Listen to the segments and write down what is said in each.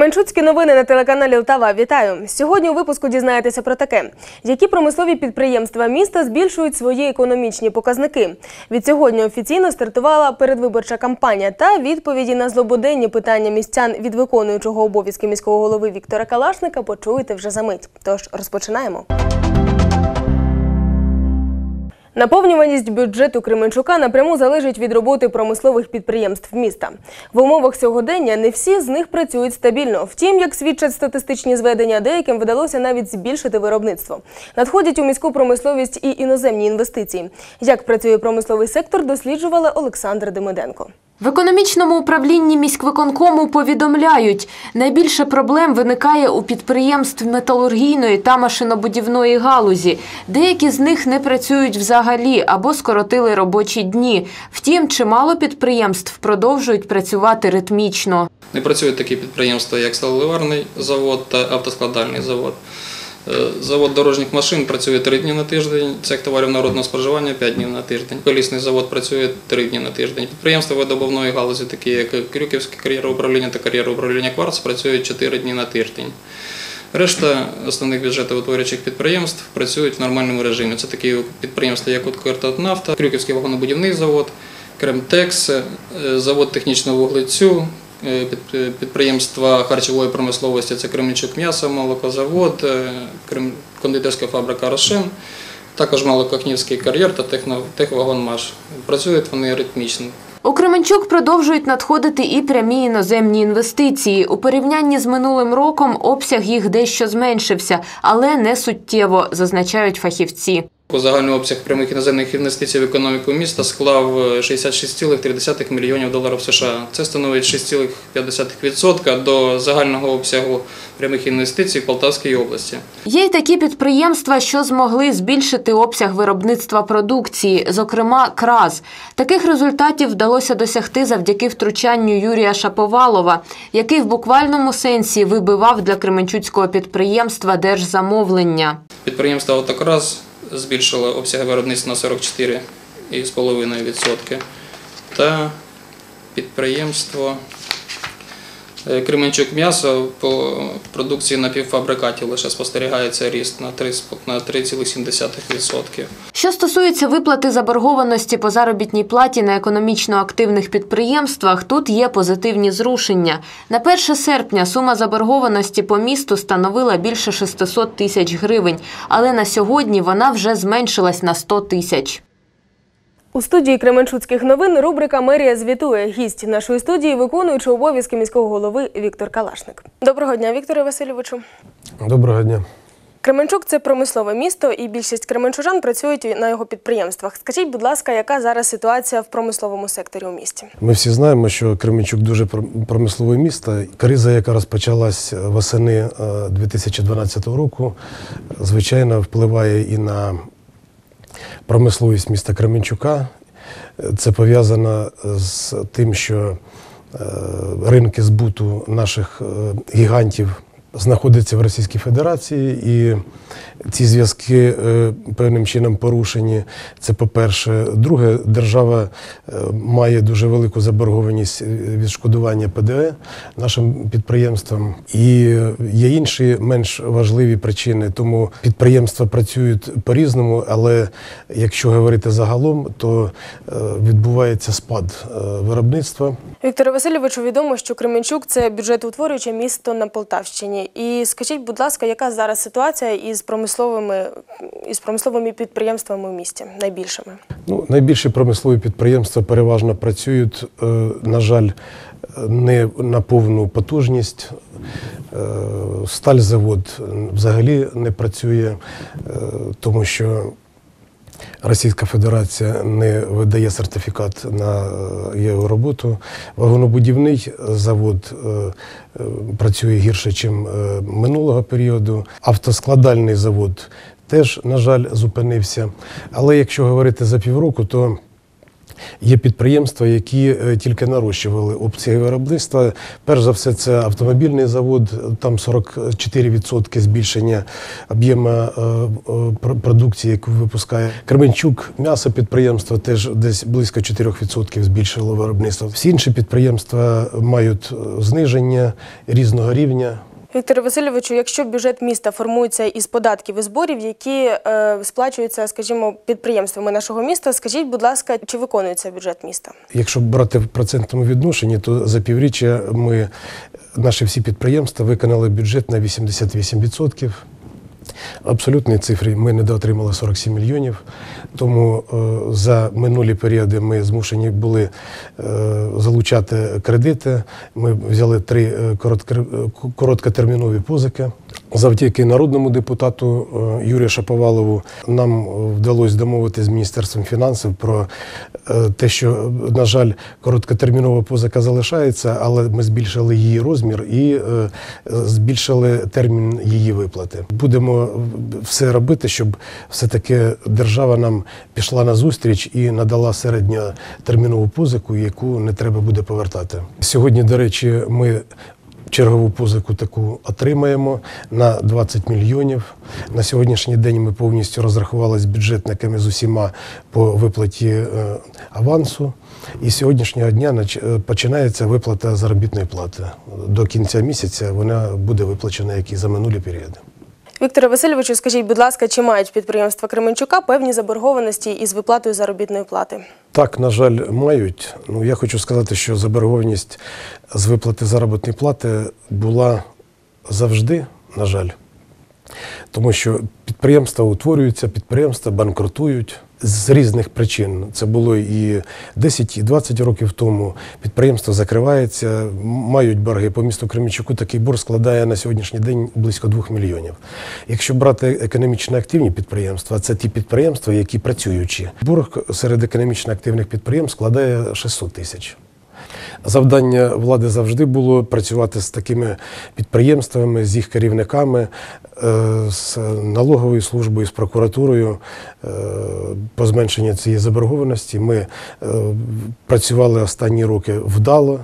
Кременчуцькі новини на телеканалі Лтава. Вітаю! Сьогодні у випуску дізнаєтеся про таке: які промислові підприємства міста збільшують свої економічні показники. Від сьогодні офіційно стартувала передвиборча кампанія та відповіді на злободенні питання містян від виконуючого обов'язки міського голови Віктора Калашника почуєте вже за мить. Тож розпочинаємо. Наповнюваність бюджету Кременчука напряму залежить від роботи промислових підприємств міста. В умовах сьогодення не всі з них працюють стабільно. Втім, як свідчать статистичні зведення, деяким вдалося навіть збільшити виробництво. Надходять у міську промисловість і іноземні інвестиції. Як працює промисловий сектор, досліджувала Олександр Демиденко. В економічному управлінні міськвиконкому повідомляють, найбільше проблем виникає у підприємств металургійної та машинобудівної галузі. Деякі з них не працюють взагалі або скоротили робочі дні. Втім, чимало підприємств продовжують працювати ритмічно. Не працюють такі підприємства, як сталеливарний завод та автоскладальний завод. Е, Завод дорожніх машин працює 3 дні на тиждень, цех товарів народного споживання 5 днів на тиждень. Колісний завод працює 3 дні на тиждень. Підприємства видобувної галузі, такі як Крюківське кар'єра управління та кар'єра управління Кварц, працюють 4 дні на тиждень. Решта основних бюджетоутворюючих підприємств працюють в нормальному режимі. Це такі підприємства, як «Укртатнафта», Крюківський вагонобудівний завод, Кремтекс, е, завод технічного вуглецю, підприємства харчової промисловості це Кременчук м'ясо, молокозавод, е, кондитерська фабрика Рошен, також Малокохнівський кар'єр та Техвагонмаш. Працюють вони ритмічно. У Кременчук продовжують надходити і прямі іноземні інвестиції. У порівнянні з минулим роком обсяг їх дещо зменшився, але не суттєво, зазначають фахівці. Загальний обсяг прямих іноземних інвестицій в економіку міста склав е, 66,3 мільйонів доларів США. Це становить 6,5% до загального обсягу прямих інвестицій в Полтавській області. Є й такі підприємства, що змогли збільшити обсяг виробництва продукції, зокрема краз. Таких результатів вдалося досягти завдяки втручанню Юрія Шаповалова, який в буквальному сенсі вибивав для кременчуцького підприємства держзамовлення. Підприємство «Автокрас» збільшило обсяг виробництва на 44,5%. Та підприємство Кременчук м'ясо по продукції напівфабрикатів лише спостерігається ріст на 3 на 3,7%. Що стосується виплати заборгованості по заробітній платі на економічно активних підприємствах, тут є позитивні зрушення. На 1 серпня сума заборгованості по місту становила більше 600 тисяч гривень, але на сьогодні вона вже зменшилась на 100 тисяч. У студії Кременчуцьких новин рубрика Мерія звітує. Гість нашої студії виконуючий обов'язки міського голови Віктор Калашник. Доброго дня, Вікторе Васильовичу. Доброго дня. Кременчук це промислове місто, і більшість кременчужан працюють на його підприємствах. Скажіть, будь ласка, яка зараз ситуація в промисловому секторі у місті? Ми всі знаємо, що Кременчук дуже пром- промислове місто. Криза, яка розпочалась восени е, 2012 року, звичайно, впливає і на промисловість міста Кременчука. Це пов'язано з тим, що е, ринки збуту наших е, гігантів знаходяться в Російській Федерації, і ці зв'язки е, певним чином порушені. Це по-перше. Друге, держава е, має дуже велику заборгованість відшкодування ПДВ нашим підприємствам. І є інші менш важливі причини. Тому підприємства працюють по-різному, але якщо говорити загалом, то е, відбувається спад е, виробництва. Вікторе Васильовичу, відомо, що Кременчук це бюджетоутворююче місто на Полтавщині. І скажіть, будь ласка, яка зараз ситуація із промисловими із промисловими підприємствами в місті найбільшими? Ну, найбільші промислові підприємства переважно працюють, е, на жаль, не на повну потужність. Сталь Стальзавод взагалі не працює, е, тому що Російська Федерація не видає сертифікат на е, його роботу. Вагонобудівний завод е, е, працює гірше, ніж минулого періоду. Автоскладальний завод теж, на жаль, зупинився. Але якщо говорити за півроку, то Є підприємства, які е, тільки нарощували обсяги виробництва. Перш за все, це автомобільний завод, там 44% збільшення об'єму е, е, продукції, яку випускає. Кременчук, м'ясопідприємство теж десь близько 4% збільшило виробництво. Всі інші підприємства мають зниження різного рівня. Вікторе Васильовичу, якщо бюджет міста формується із податків і зборів, які е, сплачуються, скажімо, підприємствами нашого міста, скажіть, будь ласка, чи виконується бюджет міста? Якщо брати в процентному відношенні, то за півріччя ми наші всі підприємства виконали бюджет на 88%. Абсолютні цифри ми недоотримали 47 мільйонів. Тому е, за минулі періоди ми змушені були е, залучати кредити. Ми взяли три е, короткотермінові позики. Завдяки народному депутату е, Юрію Шаповалову нам вдалося домовити з Міністерством фінансів про е, те, що, на жаль, короткотермінова позика залишається, але ми збільшили її розмір і е, збільшили термін її виплати. Будемо все робити, щоб все-таки держава нам пішла на зустріч і надала середньотермінову позику, яку не треба буде повертати. Сьогодні, до речі, ми чергову позику таку отримаємо на 20 мільйонів. На сьогоднішній день ми повністю розрахувалися бюджетниками з усіма по виплаті е, авансу. І з сьогоднішнього дня е, починається виплата заробітної плати. До кінця місяця вона буде виплачена, як і за минулі періоди. Вікторе Васильовичу, скажіть, будь ласка, чи мають підприємства Кременчука певні заборгованості із виплатою заробітної плати? Так, на жаль, мають. Ну, я хочу сказати, що заборгованість з виплати заробітної плати була завжди, на жаль. Тому що підприємства утворюються, підприємства банкрутують з різних причин. Це було і 10, і 20 років тому. Підприємство закривається, мають борги. По місту Кремічуку такий борг складає на сьогоднішній день близько 2 мільйонів. Якщо брати економічно активні підприємства, це ті підприємства, які працюючі. Борг серед економічно активних підприємств складає 600 тисяч. Завдання влади завжди було працювати з такими підприємствами, з їх керівниками, е, з налоговою службою, з прокуратурою е, по зменшенню цієї заборгованості. Ми е, працювали останні роки вдало.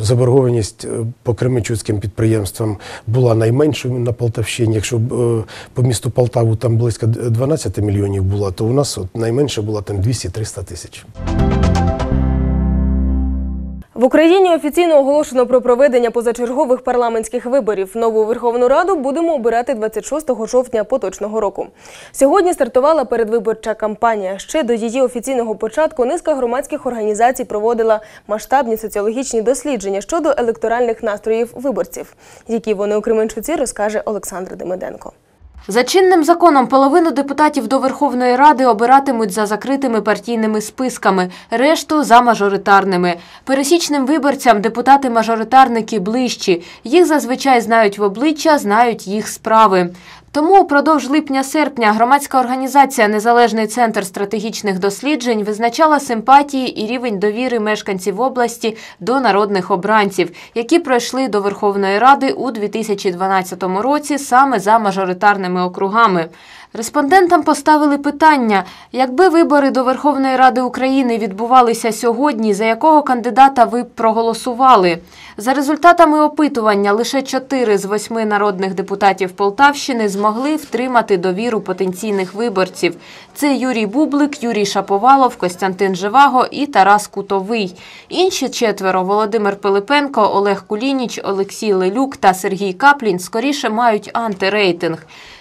Заборгованість по кременчуцьким підприємствам була найменшою на Полтавщині. Якщо по місту Полтаву там близько 12 мільйонів було, то у нас от найменше було там 200-300 тисяч. В Україні офіційно оголошено про проведення позачергових парламентських виборів. Нову Верховну Раду будемо обирати 26 жовтня поточного року. Сьогодні стартувала передвиборча кампанія. Ще до її офіційного початку низка громадських організацій проводила масштабні соціологічні дослідження щодо електоральних настроїв виборців. Які вони у Кременчуці, розкаже Олександр Демиденко. За чинним законом половину депутатів до Верховної Ради обиратимуть за закритими партійними списками, решту за мажоритарними. Пересічним виборцям депутати-мажоритарники ближчі. Їх зазвичай знають в обличчя, знають їх справи. Тому упродовж липня-серпня громадська організація Незалежний центр стратегічних досліджень визначала симпатії і рівень довіри мешканців області до народних обранців, які пройшли до Верховної Ради у 2012 році саме за мажоритарними округами. Респондентам поставили питання: якби вибори до Верховної Ради України відбувалися сьогодні, за якого кандидата ви б проголосували? За результатами опитування, лише 4 з 8 народних депутатів Полтавщини змогли втримати довіру потенційних виборців. Це Юрій Бублик, Юрій Шаповалов, Костянтин Живаго і Тарас Кутовий. Інші четверо Володимир Пилипенко, Олег Кулініч, Олексій Лелюк та Сергій Каплін скоріше мають антирейтинг.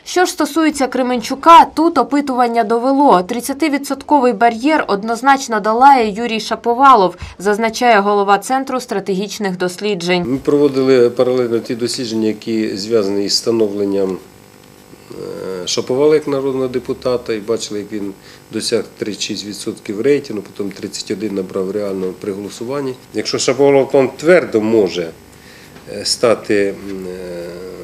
Що ж стосується Кременчука, тут опитування довело. 30-відсотковий бар'єр однозначно долає Юрій Шаповалов, зазначає голова Центру стратегічних досліджень. Ми проводили паралельно ті дослідження, які зв'язані із становленням е, Шаповала як народного депутата, і бачили, як він досяг 36% рейтингу, потім 31% набрав реально при голосуванні. Якщо Шаповалов твердо може е, стати е,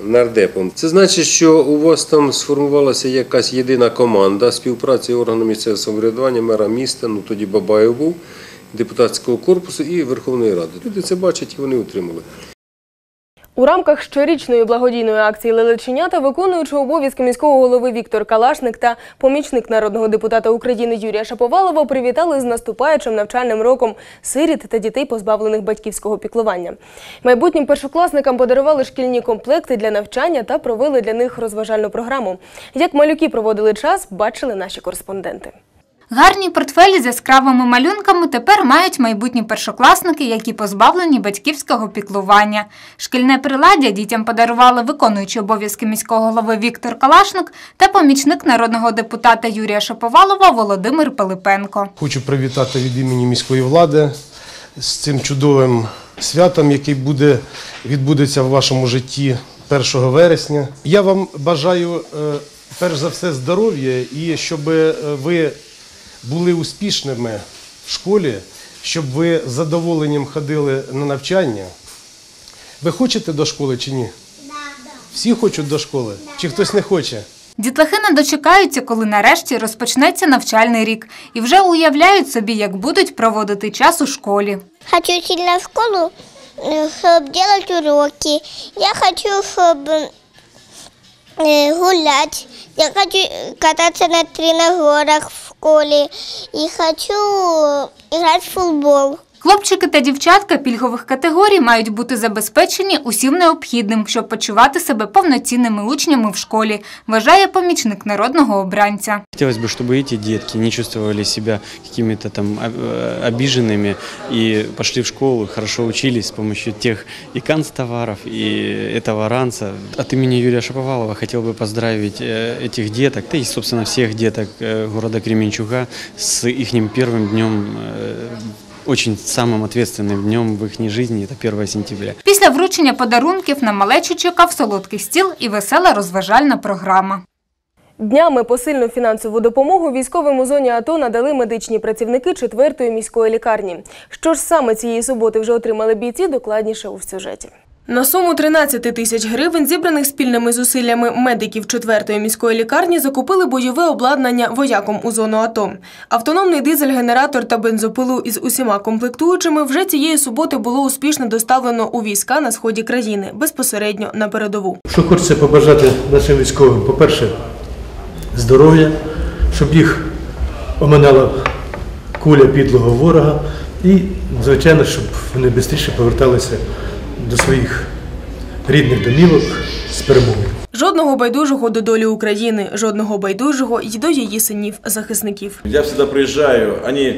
нардепом, це значить, що у вас там сформувалася якась єдина команда співпраці органів місцевого самоврядування, мера міста, ну тоді Бабаєв був, депутатського корпусу і Верховної Ради. Люди це бачать і вони утримали. У рамках щорічної благодійної акції Лелеченята виконуючи обов'язки міського голови Віктор Калашник та помічник народного депутата України Юрія Шаповалова привітали з наступаючим навчальним роком сиріт та дітей, позбавлених батьківського піклування. Майбутнім першокласникам подарували шкільні комплекти для навчання та провели для них розважальну програму. Як малюки проводили час, бачили наші кореспонденти. Гарні портфелі з яскравими малюнками тепер мають майбутні першокласники, які позбавлені батьківського піклування. Шкільне приладдя дітям подарували виконуючий обов'язки міського голови Віктор Калашник та помічник народного депутата Юрія Шаповалова Володимир Пилипенко. Хочу привітати від імені міської влади з цим чудовим святом, який буде, відбудеться в вашому житті 1 вересня. Я вам бажаю е, перш за все здоров'я і щоб е, ви були успішними в школі, щоб ви з задоволенням ходили на навчання. Ви хочете до школи чи ні? Всі хочуть до школи? Чи хтось не хоче? Дітлахи не дочекаються, коли нарешті розпочнеться навчальний рік, і вже уявляють собі, як будуть проводити час у школі. Хочу сильно в школу, чтобы делать уроки. Я хочу, чтобы гулять. Я хочу э, кататься на тренажерах в школе. И хочу играть в футбол. Хлопчики та дівчатка пільгових категорій мають бути забезпечені усім необхідним, щоб почувати себе повноцінними учнями в школі, вважає помічник народного обранця. Хотелось бы, чтобы эти детки не чувствовали себя какими-то там э, обиженными и пошли в школу, хорошо учились с помощью тех и канцтоваров, и этого ранца. От имени Юрия Шаповалова хотел бы поздравить э, этих деток, да и, собственно, всех деток э, города Кременчуга с их первым днем э, очень самым ответственным днем в их жизни, это 1 сентября. Після вручення подарунків на малечу чекав солодкий стіл і весела розважальна програма. Днями посильну фінансову допомогу військовим у зоні АТО надали медичні працівники 4-ї міської лікарні. Що ж саме цієї суботи вже отримали бійці, докладніше у сюжеті. На суму 13 тисяч гривень, зібраних спільними зусиллями медиків 4-ї міської лікарні, закупили бойове обладнання вояком у зону АТО. Автономний дизель-генератор та бензопилу із усіма комплектуючими вже цієї суботи було успішно доставлено у війська на сході країни, безпосередньо на передову. Що хочеться побажати нашим військовим, по-перше, здоров'я, щоб їх оминала куля підлого ворога і, звичайно, щоб вони швидше поверталися до своїх рідних домівок з перемогою. Жодного байдужого до долі України, жодного байдужого й до її синів захисників. Я всегда приезжаю, они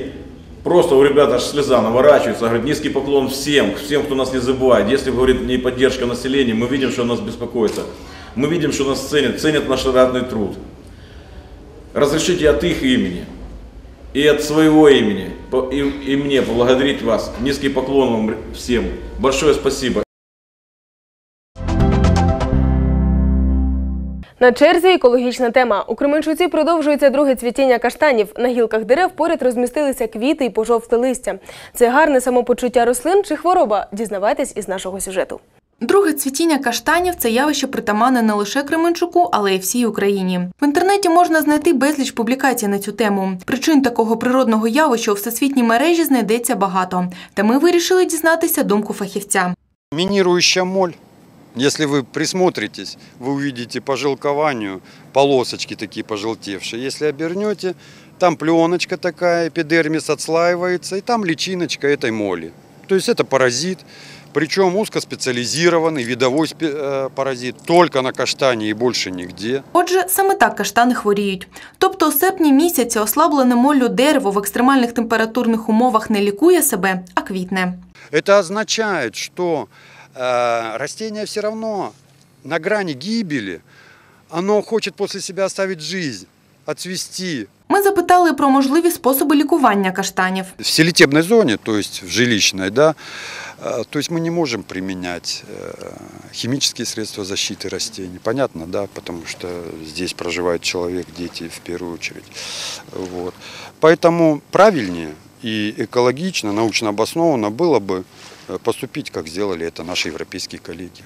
просто у ребят аж слеза наворачиваются, говорят, низкий поклон всем, всем, кто нас не забывает. Если, говорит, не поддержка населения, мы видим, что нас беспокоится. Мы видим, что нас ценят, ценят наш ратный труд. Разрешите от их имени и от своего имени по- и, и мне поблагодарить вас. Низкий поклон вам всем. Большое спасибо. На черзі екологічна тема. У Кременчуці продовжується друге цвітіння каштанів. На гілках дерев поряд розмістилися квіти і пожовте листя. Це гарне самопочуття рослин чи хвороба? Дізнавайтесь із нашого сюжету. Друге цвітіння каштанів це явище притаманне не лише Кременчуку, але й всій Україні. В інтернеті можна знайти безліч публікацій на цю тему. Причин такого природного явища у всесвітній мережі знайдеться багато. Та ми вирішили дізнатися думку фахівця. Минирующая моль. Если вы присмотритесь, вы увидите по жилкованию полосочки такие пожелтевшие. Если обернете, там пленочка такая, эпидермис отслаивается, и там личиночка этой моли. То есть это паразит, причем узкоспециализированный видовой спе- э, паразит, только на каштане и больше нигде. Отже, саме так каштани хворіють. Тобто у серпні місяці ослаблене моллю дерево в екстремальних температурних умовах не лікує себе, а квітне. Это означает, что э, растение все равно на грани гибели, оно хочет после себя оставить жизнь, отцвести, Ми запитали про можливі способи лікування каштанів. в селитебной зоне, то есть в жилищной, да, э, то есть мы не можем применять э, химические средства защиты растений. Понятно, да, потому что здесь проживает человек, дети в первую очередь. Вот. Поэтому правильнее и экологично, научно обоснованно было бы э, поступить, как сделали это наши европейские коллеги.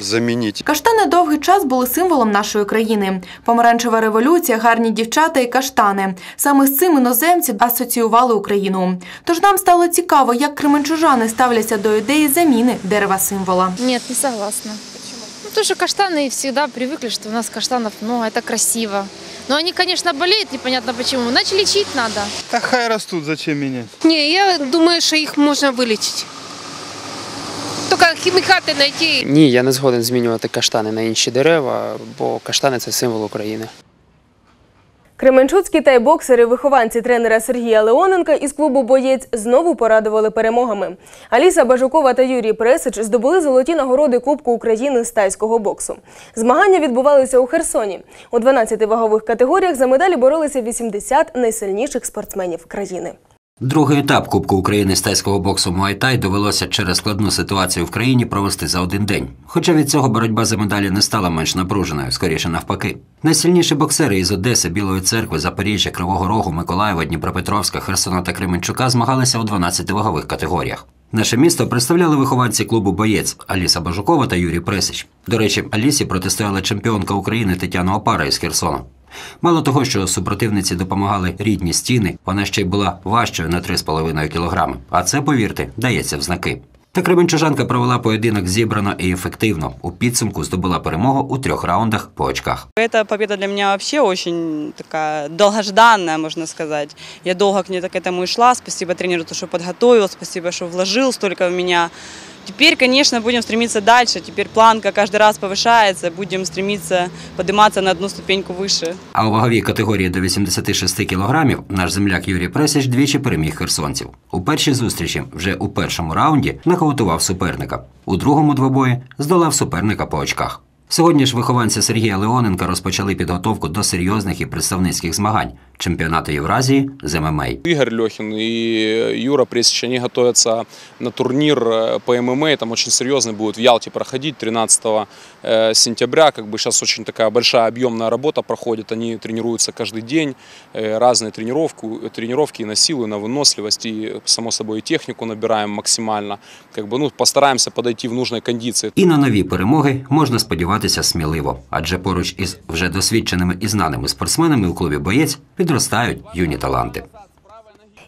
заменить. Каштани довгий час були символом нашої країни. Помаранчева революція, гарні дівчата і каштани. Саме з цим іноземці асоціювали Україну. Тож нам стало цікаво, як кременчужани ставляться до ідеї заміни дерева символа. Нет, не согласна. Почему? Ну, потому что каштаны всегда привыкли, что у нас каштанов много, это красиво. Но они, конечно, болеют, непонятно почему. Значит, лечить надо. Да хай растут, зачем менять? Не, я думаю, що їх можна вилічити. Хімікати знайти. Ні, я не згоден змінювати каштани на інші дерева, бо каштани це символ України. Кременчуцькі тайбоксери, вихованці тренера Сергія Леоненка із клубу Боєць знову порадували перемогами. Аліса Бажукова та Юрій Пресич здобули золоті нагороди Кубку України з тайського боксу. Змагання відбувалися у Херсоні. У 12 вагових категоріях за медалі боролися 80 найсильніших спортсменів країни. Другий етап Кубку України з тайського боксу Муайтай довелося через складну ситуацію в країні провести за один день. Хоча від цього боротьба за медалі не стала менш напруженою, скоріше навпаки. Найсильніші боксери із Одеси, Білої церкви, Запоріжжя, Кривого Рогу, Миколаєва, Дніпропетровська, Херсона та Кременчука змагалися у 12 вагових категоріях. Наше місто представляли вихованці клубу Боєць Аліса Бажукова та Юрій Пресич. До речі, Алісі протистояла чемпіонка України Тетяна Опара із Херсона. Мало того, що супротивниці допомагали рідні стіни, вона ще й була важчою на 3,5 кілограми. А це, повірте, дається в знаки. Та кременчужанка провела поєдинок зібрано і ефективно. У підсумку здобула перемогу у трьох раундах по очках. Эта победа для меня вообще очень такая долгожданная, можно сказать. Я долго к ней так к этому и шла. Спасибо тренеру, что подготовил, спасибо, что вложил столько в меня. Теперь, конечно, будем стремиться дальше. Теперь планка каждый раз повышается. Будем стремиться подниматься на одну ступеньку выше. А у ваговій категорії до 86 кілограмів наш земляк Юрій Пресіч двічі переміг херсонців. У першій зустрічі, вже у першому раунді, нокаутував суперника. У другому двобої здолав суперника по очках. Сьогодні ж вихованці Сергія Леоненка розпочали підготовку до серйозних і представницьких змагань чемпіонату Євразії з ММА. Игорь Лехин и Юра Пресич, они готовятся на турнир э, по ММА, там очень серьезный будет в Ялте проходить 13 э, сентября, как бы сейчас очень такая большая объемная работа проходит, они тренируются каждый день, э, разные тренировки, тренировки и на силу, и на выносливость, и само собой и технику набираем максимально, как бы, ну, постараемся подойти в нужной кондиции. І на нові перемоги можна сподіватися сміливо, адже поруч із вже досвідченими і знаними спортсменами у клубі боєць підростають юні таланти.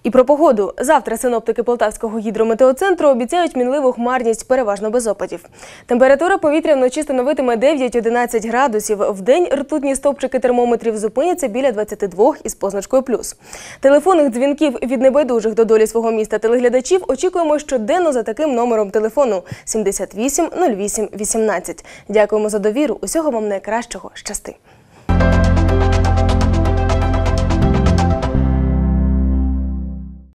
І про погоду. Завтра синоптики Полтавського гідрометеоцентру обіцяють мінливу хмарність переважно без опадів. Температура повітря вночі становитиме 9-11 градусів. В день ртутні стовпчики термометрів зупиняться біля 22 із позначкою плюс. Телефонних дзвінків від небайдужих до долі свого міста телеглядачів очікуємо щоденно за таким номером телефону 78 08 18. Дякуємо за довіру. Усього вам найкращого. Щасти.